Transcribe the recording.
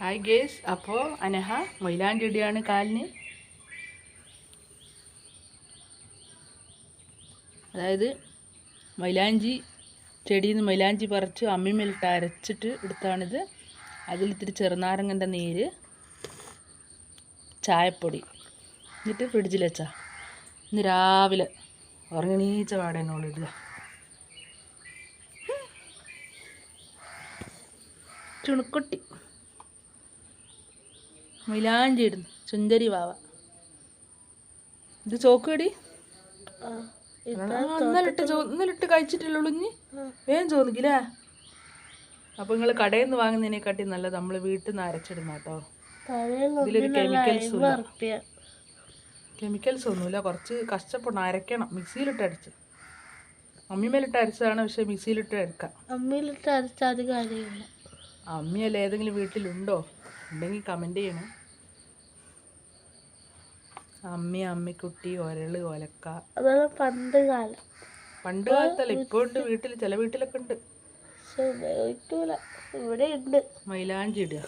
Hi guys അപ്പോൾ അനഹ മൈലാഞ്ചി ഇടിയാണ് കാലിന്. അതായത് മൈലാഞ്ചി ചെടിയിൽ നിന്ന് മൈലാഞ്ചി പറിച്ച് അമ്മിമേലിട്ട് അരച്ചിട്ട് എടുത്താണിത്. അതിലിത്തിരി ചെറുനാരങ്ങന്റെ നീര് ചായപ്പൊടി. എന്നിട്ട് ഫ്രിഡ്ജിൽ വെച്ചാൽ ഇന്ന് രാവിലെ ഉറങ്ങണീച്ച പാടേനോളൂ ഇടുക ചുണുക്കുട്ടി. മൈലാഞ്ചി ഇടുന്നു സുന്ദരി വാവ. ഇത് ചോക്കടി. ഇന്നലിട്ട് ഒന്നിലിട്ട് ഇന്നലിട്ട് കഴിച്ചിട്ടുള്ളൂ ഇനി വേഗം ചോദിക്കില്ലേ അപ്പോൾ നിങ്ങൾ കടയിൽ നിന്ന് വാങ്ങുന്നതിനെക്കാട്ടി നല്ല നമ്മൾ വീട്ടിൽ നിന്ന് അരച്ചിടുന്ന കേട്ടോ. ഇതിലൊരു കെമിക്കൽസ് കെമിക്കൽസ് ഒന്നുമില്ല. കുറച്ച് കഷ്ടപ്പെടണം. അരയ്ക്കണം. മിക്സിയിലിട്ട് അടിച്ച് അമ്മിമേലിട്ട് അരച്ചതാണ്. പക്ഷെ മിക്സിയിലിട്ട് അരക്കാം. അമ്മിയിലിട്ട് അരച്ചാൽ കാര്യമില്ല. അമ്മിയല്ല ഏതെങ്കിലും വീട്ടിലുണ്ടോ? ഉണ്ടെങ്കിൽ കമന്റ് ചെയ്യണം. അമ്മി അമ്മിക്കുട്ടി ഒരൾ ഒലക്ക. അതാണ് പണ്ട് കാലം. പണ്ട് കാലത്തല്ല ഇപ്പൊ ഉണ്ട് വീട്ടിൽ ചില വീട്ടിലൊക്കെ ഉണ്ട്. പക്ഷെ ഉപയോഗിക്കൂല ഇവിടെ ഉണ്ട് മൈലാഞ്ചി ഇടുക.